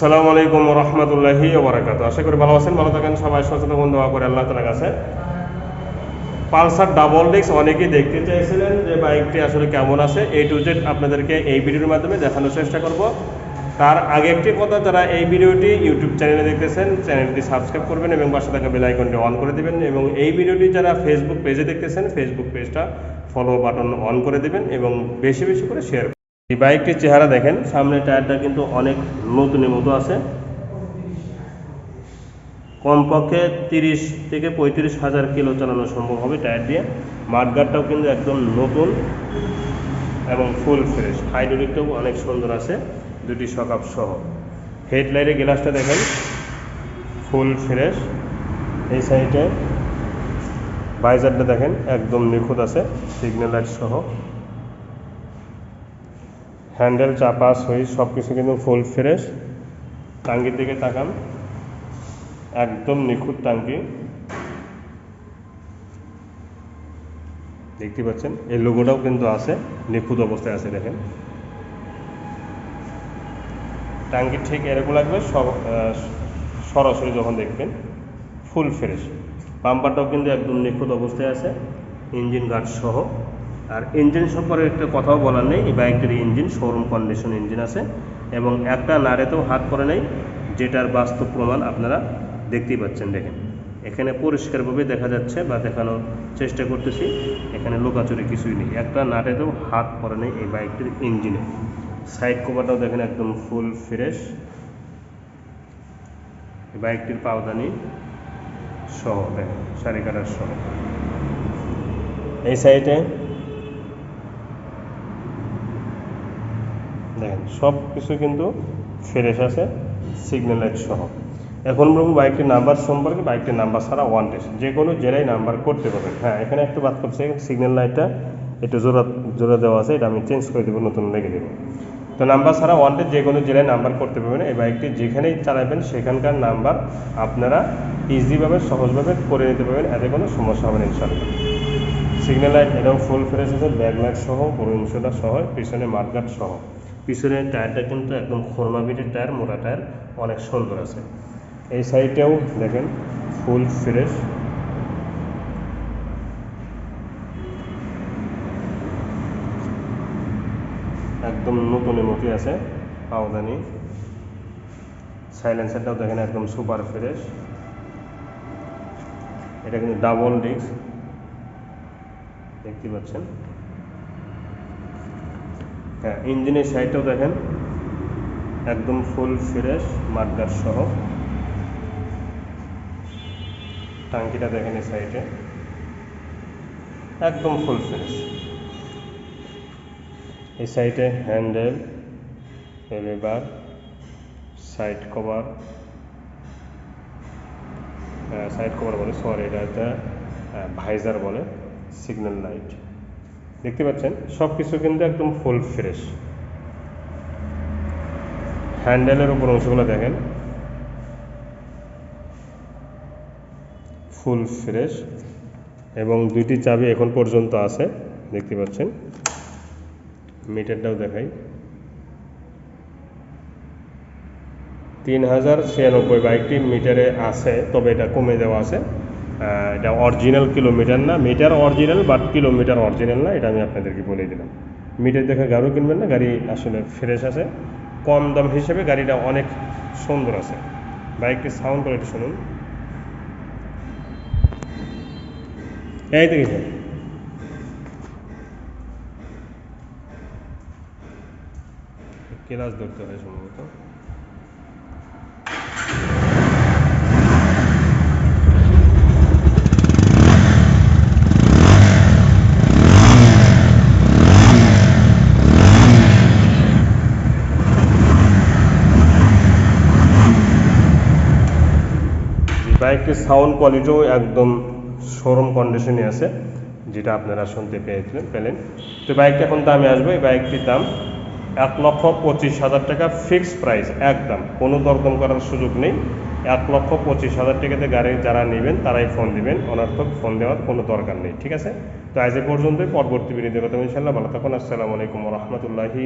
আসসালামু আলাইকুম রহমতুল্লাহি ওবরাকাত আশা করি ভালো আছেন, ভালো থাকেন, সবাই সচেতন দোয়া করে আল্লাহ তালার কাছে। পালসার ডাবল ডিস্ক অনেকেই দেখতে চাইছিলেন যে বাইকটি আসলে কেমন আছে এ টু জেড আপনাদেরকে এই ভিডিওর মাধ্যমে দেখানোর চেষ্টা করব। তার আগে একটি কথা, যারা এই ভিডিওটি ইউটিউব চ্যানেলে দেখতেছেন, চ্যানেলটি সাবস্ক্রাইব করবেন এবং পাশে থাকা বেল আইকনটি অন করে দিবেন এবং এই ভিডিওটি যারা ফেসবুক পেজে দেখতেছেন ফেসবুক পেজটা ফলো বাটন অন করে দিবেন এবং বেশি বেশি করে শেয়ার এই বাইকটির চেহারা দেখেন সামনে টায়ারটা কিন্তু অনেক নতুনের মতো আছে। কমপক্ষে তিরিশ থেকে পঁয়ত্রিশ হাজার কিলো চালানো সম্ভব হবে টায়ার দিয়ে। মাঠগার্ডটাও কিন্তু একদম নতুন এবং ফুল ফ্রেশ হাইড্রোলিকটাও অনেক সুন্দর আছে, দুটি সকাপ সহ। হেডলাইটের গ্লাসটা দেখেন ফুল ফ্রেশ এই সাইডে বাইজারটা দেখেন, একদম নিখুঁত আছে সিগন্যাল লাইট সহ। হ্যান্ডেল চাপা সুইচ সব কিছু কিন্তু ফুল ফ্রেশ। টাঙ্গির দিকে তাকান। একদম নিখুঁত টাঙ্কি দেখতে পাচ্ছেন, এই লোগোটাও কিন্তু আছে, নিখুঁত অবস্থায় আছে, দেখেন। টাঙ্কি ঠিক এরকম লাগবে সরাসরি যখন দেখবেন, ফুল ফ্রেশ। পাম্পারটাও কিন্তু একদম নিখুঁত অবস্থায় আছে, ইঞ্জিন গার্ড সহ। আর ইঞ্জিন সম্পর্কে একটা কথাও বলার নেই, এই বাইকটির ইঞ্জিন শোরুম কন্ডিশন ইঞ্জিন আছে এবং একটা নাড়েতেও হাত করে নেই, যেটার বাস্তব প্রমাণ আপনারা দেখতেই পাচ্ছেন, দেখেন। এখানে পরিষ্কারভাবে দেখা যাচ্ছে বা দেখানোর চেষ্টা করতেছি, এখানে লোকাচুরি কিছুই নেই। একটা নাটেতেও হাত পড়ে নেই এই বাইকটির ইঞ্জিনে সাইড কভারটাও দেখেন একদম ফুল ফ্রেশ এই বাইকটির পাওদানি সহ, দেখেন, শাড়ি কাটার সহ। এই সাইডে দেখেন সব কিছু কিন্তু ফ্রেশ আছে সিগন্যাল লাইট সহ। এখন বলব বাইকটির নাম্বার সম্পর্কে বাইকটির নাম্বার ছাড়া ওয়ান টেস্ট যে কোনো জেলায় নাম্বার করতে পারবেন। হ্যাঁ এখানে একটু বাদ করছে সিগন্যাল লাইটটা একটু জোড়া জোড়া দেওয়া আছে, এটা আমি চেঞ্জ করে দেবো, নতুন লেগে দেবো। তো নাম্বার ছাড়া ওয়ান টেস্ট যে কোনো জেলায় নাম্বার করতে পারবেন। এই বাইকটি যেখানেই চালাবেন, সেখানকার নাম্বার আপনারা ইজিভাবে সহজভাবে করে নিতে পারবেন, এতে কোনো সমস্যা হবে না সিগন্যাল লাইট এটাও ফুল ফ্রেশ আছে ব্যাক লাইট সহ বড় ইনশোটা সহ, পিছনে মাঠগার্ড সহ। পিছনের টায়ারটা কিন্তু একদম খোরমা বিটের টায়ার, মোটা টায়ার, অনেক সুন্দর আছে। এই সাইডটাও দেখেন, ফুল ফ্রেশ। একদম নতুনের মতোই আছে পাওদানি সাইলেন্সারটাও দেখেন একদম সুপার ফ্রেশ। এটা কিন্তু ডাবল ডিস্ক দেখতে পাচ্ছেন? হ্যাঁ ইঞ্জিনের সাইডটাও দেখেন। একদম ফুল ফ্রেশ মাডগার সহ। টাঙ্কিটা দেখেন এই সাইডে। একদম ফুল ফ্রেশ এই সাইডে হ্যান্ডেল লেবার সাইড কভার সাইড কভার বলে সরি এটা ভাইজার বলে সিগন্যাল লাইট দেখতে পাচ্ছেন? সব কিছু কিন্তু একদম ফুল ফ্রেশ হ্যান্ডেলের উপর অংশগুলো দেখেন। ফুল ফ্রেশ এবং দুইটি চাবি এখন পর্যন্ত আছে, দেখতে পাচ্ছেন? মিটারটাও দেখাই। তিন হাজার ছিয়ানব্বই বাইকটি মিটারে আছে, তবে এটা কমে দেওয়া আছে। এটা অরিজিনাল কিলোমিটার না meter original but kilometre original না, এটা আমি আপনাদেরকে বলে দিলাম। মিটার দেখে গাড়িও কিনবেন না, গাড়ি আসলে ফ্রেশ আছে। কম দাম হিসেবে গাড়িটা অনেক সুন্দর আছে। বাইকটির সাউন্ড কোয়ালিটি শুনুন। এই কিছু ক্লাস ধরতে হয় সম্ভবত। বাইকটির সাউন্ড কোয়ালিটিও একদম শোরুম কন্ডিশনে আছে, যেটা আপনারা শুনতে পেয়েছিলেন, পেলেন। তো বাইকটা এখন দামে আসবে। এই বাইকটির দাম এক লক্ষ পঁচিশ হাজার টাকা ফিক্সড প্রাইস একদম। কোনো দরদম করার সুযোগ নেই। এক লক্ষ পঁচিশ হাজার টাকাতে গাড়ি যারা নেবেন, তারাই ফোন দিবেন। অনার্থক ফোন দেওয়ার কোনো দরকার নেই, ঠিক আছে? তো আজ এ পর্যন্তই। পরবর্তী দেবো ইনশাল্লাহ ভালো থাকুন। আসসালামু আলাইকুম রহমতুল্লাহি